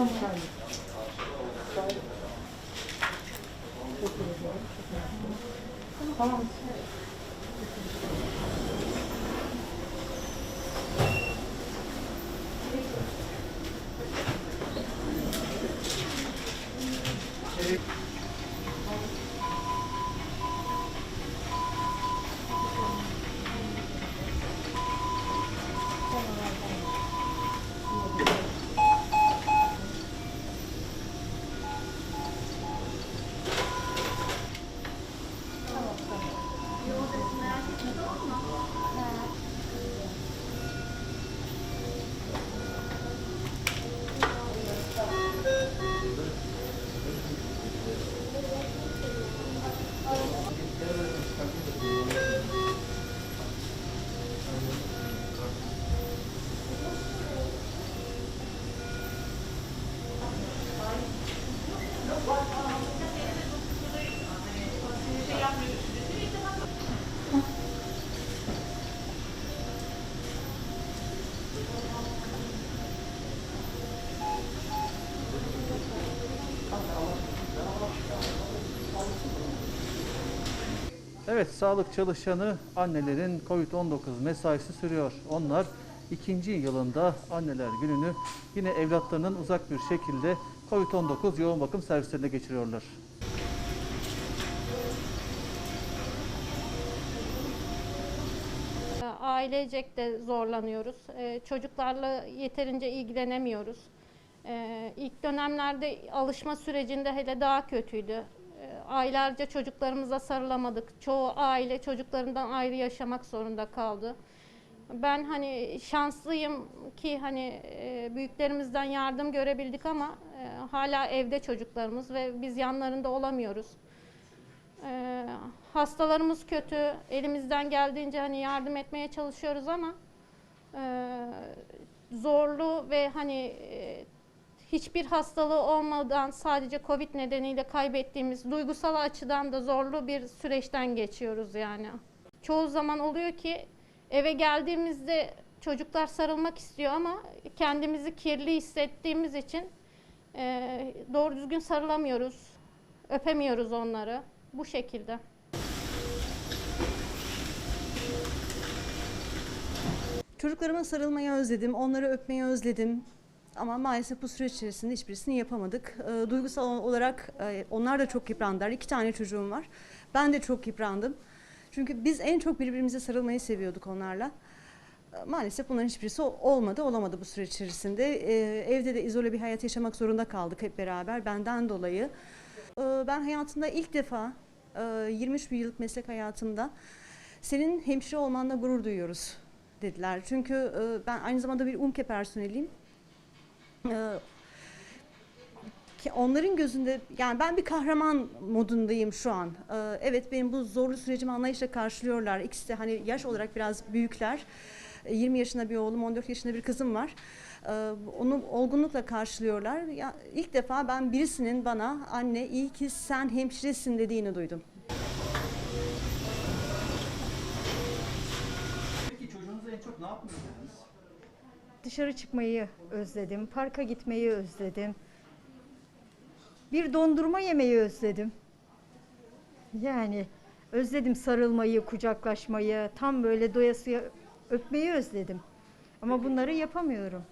감사합니다. Evet, sağlık çalışanı annelerin COVID-19 mesaisi sürüyor. Onlar ikinci yılında anneler gününü yine evlatlarının uzak bir şekilde COVID-19 yoğun bakım servislerine geçiriyorlar. Ailecek de zorlanıyoruz. Ee, Çocuklarla yeterince ilgilenemiyoruz. Ee, İlk dönemlerde alışma sürecinde hele daha kötüydü. Ee, Aylarca çocuklarımıza sarılamadık. Çoğu aile çocuklarından ayrı yaşamak zorunda kaldı. Ben hani şanslıyım ki hani e, büyüklerimizden yardım görebildik ama e, hala evde çocuklarımız ve biz yanlarında olamıyoruz. Ee, hastalarımız kötü. Elimizden geldiğince hani yardım etmeye çalışıyoruz ama e, zorlu ve hani hiçbir hastalığı olmadan sadece Covid nedeniyle kaybettiğimiz duygusal açıdan da zorlu bir süreçten geçiyoruz yani. Çoğu zaman oluyor ki eve geldiğimizde çocuklar sarılmak istiyor ama kendimizi kirli hissettiğimiz için e, doğru düzgün sarılamıyoruz, öpemiyoruz onları. Bu şekilde. Çocuklarıma sarılmayı özledim, onları öpmeyi özledim. Ama maalesef bu süreç içerisinde hiçbirisini yapamadık. E, duygusal olarak e, onlar da çok yıprandılar. İki tane çocuğum var. Ben de çok yıprandım. Çünkü biz en çok birbirimize sarılmayı seviyorduk onlarla. E, maalesef bunların hiçbirisi olmadı, olamadı bu süreç içerisinde. E, evde de izole bir hayat yaşamak zorunda kaldık hep beraber benden dolayı. E, ben hayatımda ilk defa e, 23 bir yıllık meslek hayatımda senin hemşire olmanla gurur duyuyoruz dediler. Çünkü e, ben aynı zamanda bir UMKE personeliyim. E, ki onların gözünde yani ben bir kahraman modundayım şu an. E, evet benim bu zorlu sürecimi anlayışla karşılıyorlar. İkisi de hani yaş olarak biraz büyükler. E, 20 yaşında bir oğlum, 14 yaşında bir kızım var. Onu olgunlukla karşılıyorlar. Ya, ilk defa ben birisinin bana anne iyi ki sen hemşiresin dediğini duydum. Peki çocuğunuza en çok ne yapmayı istediniz? Dışarı çıkmayı özledim, parka gitmeyi özledim. Bir dondurma yemeyi özledim. Yani özledim sarılmayı, kucaklaşmayı, tam böyle doyasıya öpmeyi özledim. Ama bunları yapamıyorum.